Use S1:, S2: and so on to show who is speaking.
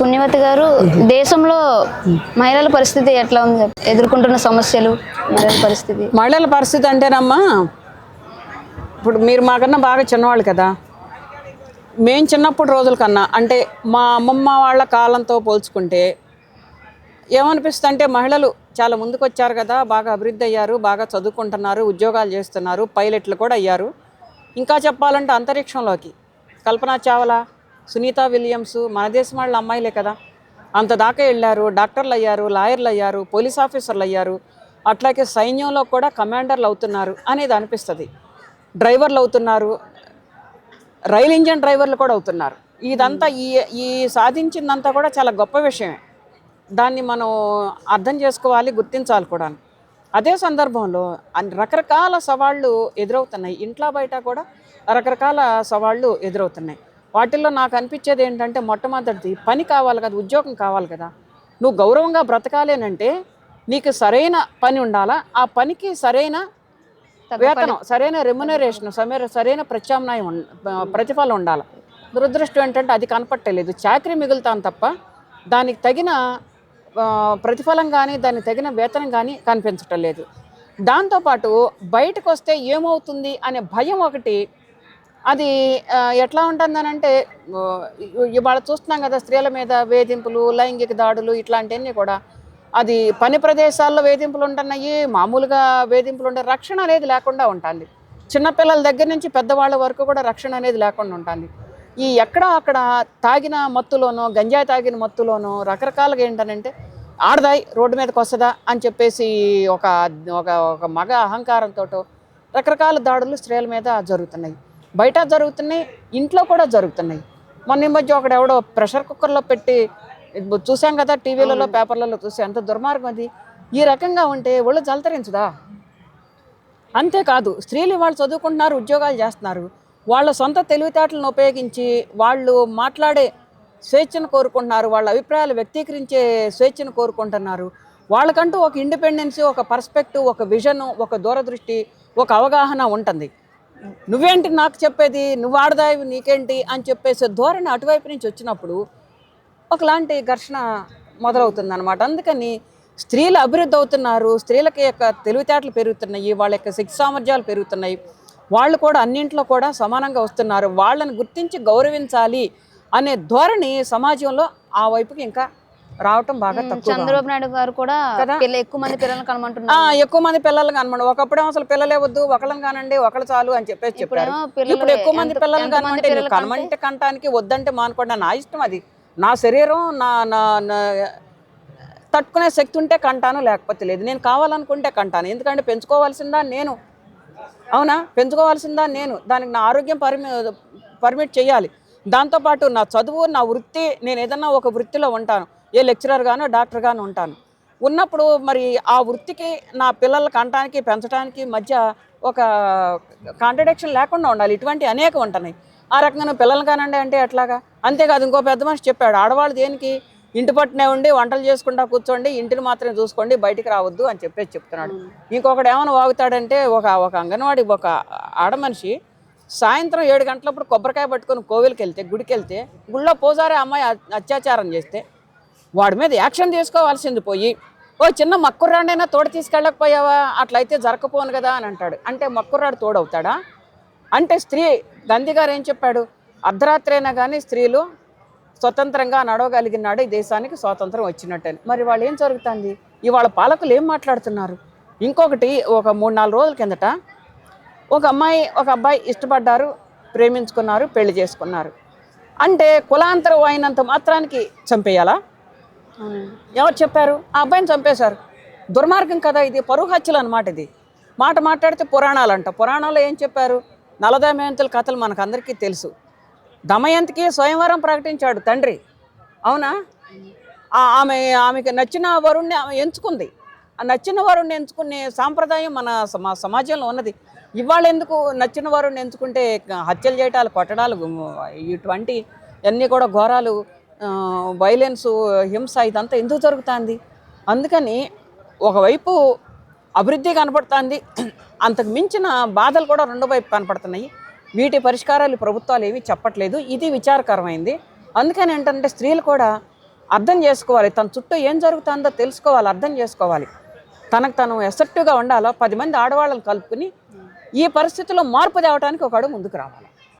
S1: పుణ్యవతి గారు దేశంలో మహిళల పరిస్థితి ఎట్లా ఉంది? ఎదుర్కొంటున్న సమస్యలు మహిళల పరిస్థితి.
S2: మహిళల పరిస్థితి అంటేనమ్మా ఇప్పుడు మీరు మాకన్నా బాగా చిన్నవాళ్ళు కదా. మేము చిన్నప్పుడు రోజుల కన్నా అంటే మా అమ్మమ్మ వాళ్ళ కాలంతో పోల్చుకుంటే ఏమనిపిస్తుంది అంటే మహిళలు చాలా ముందుకు వచ్చారు కదా బాగా అభివృద్ధి అయ్యారు బాగా చదువుకుంటున్నారు ఉద్యోగాలు చేస్తున్నారు పైలట్లు కూడా అయ్యారు. ఇంకా చెప్పాలంటే అంతరిక్షంలోకి. కల్పనా చావ్లా? సునీత విలియమ్స్ మన దేశం వాళ్ళ అమ్మాయిలే కదా. అంత దాకా వెళ్ళారు డాక్టర్లు అయ్యారు లాయర్లు అయ్యారు పోలీస్ ఆఫీసర్లు అయ్యారు. అట్లాగే సైన్యంలో కూడా కమాండర్లు అవుతున్నారు అనేది అనిపిస్తుంది. డ్రైవర్లు అవుతున్నారు రైల్ ఇంజన్ డ్రైవర్లు కూడా అవుతున్నారు. ఇదంతా ఈ ఈ సాధించిందంతా కూడా చాలా గొప్ప విషయమే. దాన్ని మనం అర్థం చేసుకోవాలి గుర్తించాలి కూడా అదే సందర్భంలో రకరకాల సవాళ్ళు ఎదురవుతున్నాయి. ఇంట్లో బయట కూడా రకరకాల సవాళ్ళు ఎదురవుతున్నాయి. వాటిల్లో నాకు అనిపించేది ఏంటంటే మొట్టమొదటిది పని కావాలి కదా ఉద్యోగం కావాలి కదా నువ్వు గౌరవంగా బ్రతకాలేనంటే నీకు సరైన పని ఉండాలా? ఆ పనికి సరైన వేతనం సరైన రెమ్యునరేషన్ సమేర సరైన ప్రత్యామ్నాయం ప్రతిఫలం ఉండాలి? దురదృష్టం ఏంటంటే అది కనపట్టలేదు. చాకరీ మిగులుతాను తప్ప దానికి తగిన ప్రతిఫలం కానీ దానికి తగిన వేతనం కానీ కనిపించటం లేదు. దాంతోపాటు బయటకు వస్తే ఏమవుతుంది అనే భయం ఒకటి అది ఎట్లా ఉంటుందనంటే ఆ, ఇవాళ చూస్తున్నాం కదా స్త్రీల మీద వేధింపులు లైంగిక దాడులు ఇట్లాంటివన్నీ కూడా. అది పని ప్రదేశాల్లో వేధింపులు ఉంటున్నాయి మామూలుగా వేధింపులు ఉండే రక్షణ అనేది లేకుండా ఉంటుంది. చిన్నపిల్లల దగ్గర నుంచి పెద్దవాళ్ళ వరకు కూడా రక్షణ అనేది లేకుండా ఉంటుంది. ఈ ఎక్కడ అక్కడ తాగిన మత్తులోనో గంజాయి తాగిన మత్తులోనో రకరకాలుగా ఏంటనంటే ఆడదాయి రోడ్డు మీదకి వస్తుందా అని చెప్పేసి ఒక ఒక ఒక మగ అహంకారంతో రకరకాల దాడులు స్త్రీల మీద జరుగుతున్నాయి. బయట జరుగుతున్నాయి ఇంట్లో కూడా జరుగుతున్నాయి. మొన్న ఈ మధ్య ఒకడు ఎవడో ప్రెషర్ కుక్కర్లో పెట్టి చూసాం కదా టీవీలలో పేపర్లలో చూసి ఎంత దుర్మార్గం అది. ఈ రకంగా ఉంటే ఒళ్ళు జలతరించదా? అంతేకాదు స్త్రీలు వాళ్ళు చదువుకుంటున్నారు ఉద్యోగాలు చేస్తున్నారు. వాళ్ళ సొంత తెలివితేటలను ఉపయోగించి వాళ్ళు మాట్లాడే స్వేచ్ఛను కోరుకుంటున్నారు వాళ్ళ అభిప్రాయాలు వ్యక్తీకరించే స్వేచ్ఛను కోరుకుంటున్నారు. వాళ్ళకంటూ ఒక ఇండిపెండెన్స్ ఒక పర్స్పెక్టివ్ ఒక విజన్ ఒక దూరదృష్టి ఒక అవగాహన ఉంటుంది. నువ్వేంటి నాకు చెప్పేది? నువ్వు ఆడదావి నీకేంటి? అని చెప్పేసి ధోరణి అటువైపు నుంచి వచ్చినప్పుడు ఒకలాంటి ఘర్షణ మొదలవుతుంది అనమాట అందుకని స్త్రీలు అభివృద్ధి అవుతున్నారు. స్త్రీలకి యొక్క తెలివితేటలు పెరుగుతున్నాయి. వాళ్ళ యొక్క శక్తి సామర్థ్యాలు పెరుగుతున్నాయి. వాళ్ళు కూడా అన్నింట్లో కూడా సమానంగా వస్తున్నారు. వాళ్ళని గుర్తించి గౌరవించాలి అనే ధోరణి సమాజంలో ఆ వైపుకి ఇంకా రావటం బాగా తక్కువ
S1: చంద్రబాబు నాయుడు గారు కూడా ఎక్కువ మంది పిల్లల్ని కనమంటున్నారు
S2: ఎక్కువ మంది పిల్లలు కనమండి ఒకప్పుడేమో అసలు పిల్లలే వద్దు ఒకళ్ళని కానండి ఒకళ్ళు చాలు అని చెప్పేసి చెప్పారు.
S1: పిల్లలు
S2: ఇప్పుడు ఎక్కువ మంది పిల్లలు కనమంటే
S1: పిల్లలు
S2: కనమంటే కంటానికి వద్దంటే మానుకోండి నా ఇష్టం అది. నా శరీరం నా నా నా తట్టుకునే శక్తి ఉంటే కంటాను లేకపోతే లేదు. నేను కావాలనుకుంటే కంటాను. ఎందుకంటే పెంచుకోవాల్సిందా నేను. అవునా? పెంచుకోవాల్సిందా నేను. దానికి నా ఆరోగ్యం పరిమి పర్మిట్ చేయాలి. దాంతోపాటు నా చదువు నా వృత్తి నేను ఏదన్నా ఒక వృత్తిలో ఉంటాను. ఏ లెక్చరర్ గానో డాక్టర్ గానో ఉంటాను. ఉన్నప్పుడు మరి ఆ వృత్తికి నా పిల్లలకి అంటానికి పెంచడానికి మధ్య ఒక కాంట్రడిక్షన్ లేకుండా ఉండాలి. ఇటువంటి అనేక ఉంటున్నాయి. ఆ రకంగా పిల్లలు కానండి అంటే ఎట్లాగా? అంతేకాదు ఇంకో పెద్ద మనిషి చెప్పాడు ఆడవాళ్ళు దేనికి? ఇంటి పట్టునే ఉండి వంటలు చేసుకుంటా కూర్చోండి ఇంటిని మాత్రమే చూసుకోండి బయటికి రావద్దు అని చెప్పేసి చెప్తున్నాడు. ఇంకొకడు ఏమైనా వాగుతాడంటే ఒక ఒక అంగన్వాడి ఒక ఆడ మనిషి సాయంత్రం ఏడు గంటలప్పుడు కొబ్బరికాయ పట్టుకొని కోవిలకి వెళ్తే గుడికి వెళ్తే గుళ్ళో పూజారి అమ్మాయి అత్యాచారం చేస్తే వాడి మీద యాక్షన్ తీసుకోవాల్సింది పోయి ఓ చిన్న మక్కుర్రాడైనా తోడు తీసుకెళ్ళకపోయావా? అట్లయితే జరగకపోను కదా అని అంటాడు. అంటే మక్కుర్రాడు తోడవుతాడా? అంటే స్త్రీ గాంధీ గారు ఏం చెప్పాడు? అర్ధరాత్రి అయినా కానీ స్త్రీలు స్వతంత్రంగా నడవగలిగినాడు ఈ దేశానికి స్వాతంత్రం వచ్చినట్టే మరి వాళ్ళు ఏం జరుగుతుంది? ఇవాళ పాలకులు ఏం మాట్లాడుతున్నారు? ఇంకొకటి ఒక మూడు నాలుగు రోజుల కిందట ఒక అమ్మాయి ఒక అబ్బాయి ఇష్టపడ్డారు ప్రేమించుకున్నారు పెళ్ళి చేసుకున్నారు. అంటే కులాంతరం అయినంత మాత్రానికి చంపేయాలా? ఎవరు చెప్పారు? ఆ అబ్బాయిని చంపేశారు. దుర్మార్గం కదా ఇది పరువు హత్యలు అనమాట ఇది. మాట మాట్లాడితే పురాణాలు అంట పురాణాల్లో ఏం చెప్పారు? నలదమయంతుల కథలు మనకు అందరికీ తెలుసు. దమయంతికి స్వయంవరం ప్రకటించాడు తండ్రి. అవునా? ఆ- ఆమె ఆమెకి నచ్చిన వరుణ్ణి ఆమె ఎంచుకుంది. ఆ నచ్చిన వరుణ్ణి ఎంచుకునే సాంప్రదాయం మన సమా సమాజంలో ఉన్నది. ఇవాళ ఎందుకు నచ్చిన వరుణ్ణి ఎంచుకుంటే హత్యలు చేయటాలు కొట్టడాలు ఇటువంటి అన్నీ కూడా ఘోరాలు వైలెన్స్ హింస ఇదంతా ఎందుకు జరుగుతుంది? అందుకని ఒకవైపు అభివృద్ధి కనపడుతుంది అంతకు మించిన బాధలు కూడా రెండో వైపు కనపడుతున్నాయి. వీటి పరిష్కారాలు ప్రభుత్వాలు ఏమీ చెప్పట్లేదు. ఇది విచారకరమైంది. అందుకని ఏంటంటే స్త్రీలు కూడా అర్థం చేసుకోవాలి. తన చుట్టూ ఏం జరుగుతుందో తెలుసుకోవాలి అర్థం చేసుకోవాలి. తనకు తను ఎసెప్టివ్గా ఉండాలో? పది మంది ఆడవాళ్ళని కలుపుకుని ఈ పరిస్థితిలో మార్పు తేవడానికి ఒక అడుగు ముందుకు రావాలి?